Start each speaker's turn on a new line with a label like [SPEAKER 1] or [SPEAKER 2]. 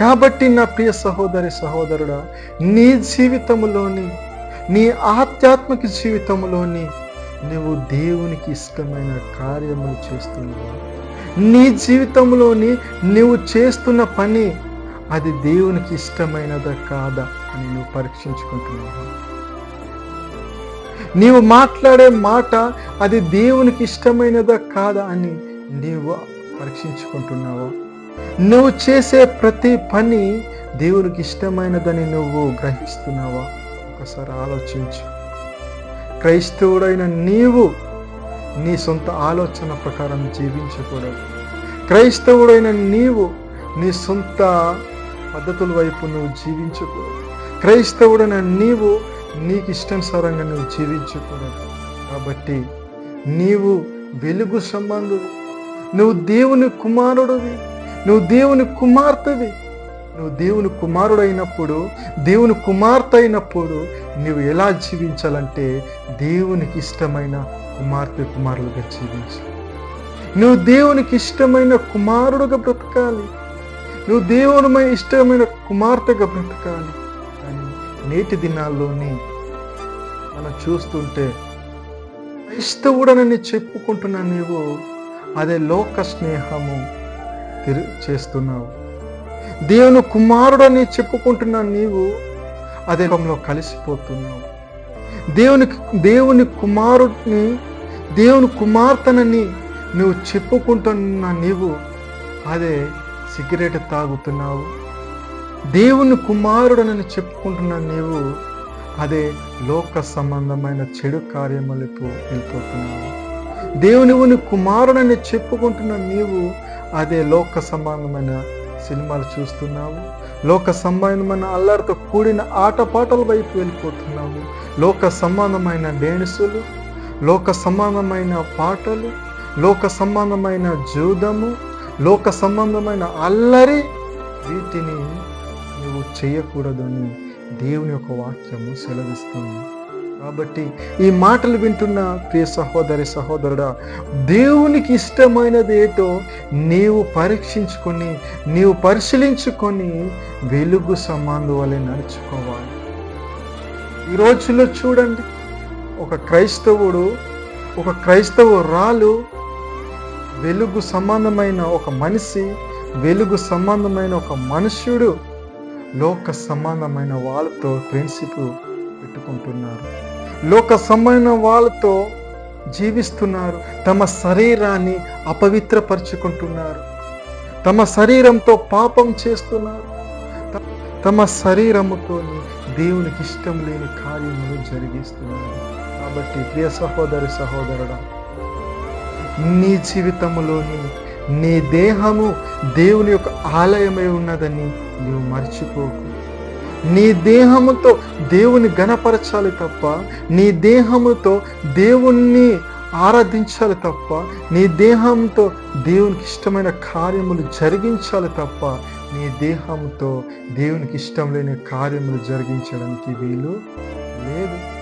[SPEAKER 1] కాబట్టి నా ప్రియ సహోదరి సహోదరుడా నీ జీవితంలోని నీ ఆధ్యాత్మిక జీవితంలోని నువ్వు దేవునికి ఇష్టమైన కార్యములు చేస్తున్నావు. నీ జీవితంలోని నువ్వు చేస్తున్న పని అది దేవునికి ఇష్టమైనదా కాదా అని నువ్వు పరీక్షించుకుంటున్నావు. నీవు మాట్లాడే మాట అది దేవునికి ఇష్టమైనదా కాదా అని నీవు పరీక్షించుకుంటున్నావా. నువ్వు చేసే ప్రతి పని దేవునికి ఇష్టమైనదని నువ్వు గ్రహిస్తున్నావా? ఒకసారి ఆలోచించు. క్రైస్తవుడైన నీవు నీ సొంత ఆలోచన ప్రకారం జీవించకూడదు. క్రైస్తవుడైన నీవు నీ సొంత పద్ధతుల వైపు నువ్వు జీవించకూడదు. క్రైస్తవుడైన నీవు నీకు ఇష్టానుసారంగా నువ్వు జీవించకూడదు. కాబట్టి నీవు వెలుగు సంబంధుడు. నువ్వు దేవుని కుమారుడివి. నువ్వు దేవుని కుమార్తెవి. నువ్వు దేవుని కుమారుడైనప్పుడు దేవుని కుమార్తె అయినప్పుడు నువ్వు ఎలా జీవించాలంటే దేవునికి ఇష్టమైన కుమార్తె కుమారులుగా జీవించు. నువ్వు దేవునికి ఇష్టమైన కుమారుడుగా బ్రతకాలి. నువ్వు దేవుని ఇష్టమైన కుమార్తెగా బ్రతకాలి. కానీ నేటి దినాల్లోని మనం చూస్తుంటే క్రైస్తవుడనని చెప్పుకుంటున్న నీవు. అదే లోక స్నేహము. చేస్తున్నావు. దేవుని కుమారుడని చెప్పుకుంటున్న నీవు. అదే లోకంలో కలిసిపోతున్నావు. దేవుని దేవుని కుమారుడిని దేవుని కుమార్తెనని నువ్వు చెప్పుకుంటున్న నీవు. అదే సిగరెట్ తాగుతున్నావు. దేవుని కుమారుడనని చెప్పుకుంటున్న నీవు. అదే లోక సంబంధమైన చెడు కార్యములకు వెళ్ళిపోతున్నావు దేవుని కుమారుడని చెప్పుకుంటున్న నీవు. అదే లోక సంబంధమైన సినిమాలు చూస్తున్నావు లోక సంబంధమైన అల్లరితో కూడిన ఆటపాటల వైపు వెళ్ళిపోతున్నావు లోక సంబంధమైన డ్యాన్సులు లోక సంబంధమైన పాటలు లోక సంబంధమైన జూదము లోక సంబంధమైన అల్లరి వీటిని నువ్వు చేయకూడదని దేవుని యొక్క వాక్యము సెలవిస్తుంది. కాబట్టి ఈ మాటలు వింటున్న ప్రియ సహోదరి సహోదరుడా దేవునికి ఇష్టమైనది ఏటో నీవు పరీక్షించుకొని నీవు పరిశీలించుకొని వెలుగు సంబంధం వలె నడుచుకోవాలి. ఈ రోజుల్లో చూడండి ఒక క్రైస్తవుడు ఒక క్రైస్తవురాలు వెలుగు సంబంధమైన ఒక మనిషి వెలుగు సంబంధమైన ఒక మనుష్యుడు లోక సంబంధమైన వాళ్ళతో ఫ్రెండ్షిప్ పెట్టుకుంటున్నారు. లోక సంబంధమైన వాళ్ళతో జీవిస్తున్నారు. తమ శరీరాన్ని అపవిత్రపరుచుకుంటున్నారు. తమ శరీరంతో పాపం చేస్తున్నారు. తమ శరీరముతో దేవునికి ఇష్టం లేని కార్యములు జరిగిస్తున్నారు. కాబట్టి ప్రియ సహోదరి సహోదరుడా నీ జీవితంలోని నీ దేహము దేవుని యొక్క ఆలయమై ఉన్నదని నీవు మర్చిపోకు. నీ దేహముతో దేవుని గణపరచాలి తప్ప నీ దేహముతో దేవుణ్ణి ఆరాధించాలి తప్ప నీ దేహంతో దేవునికి ఇష్టమైన కార్యములు జరిగించాలి తప్ప నీ దేహంతో దేవునికి ఇష్టం లేని కార్యములు జరిగించడానికి వీలు లేదు.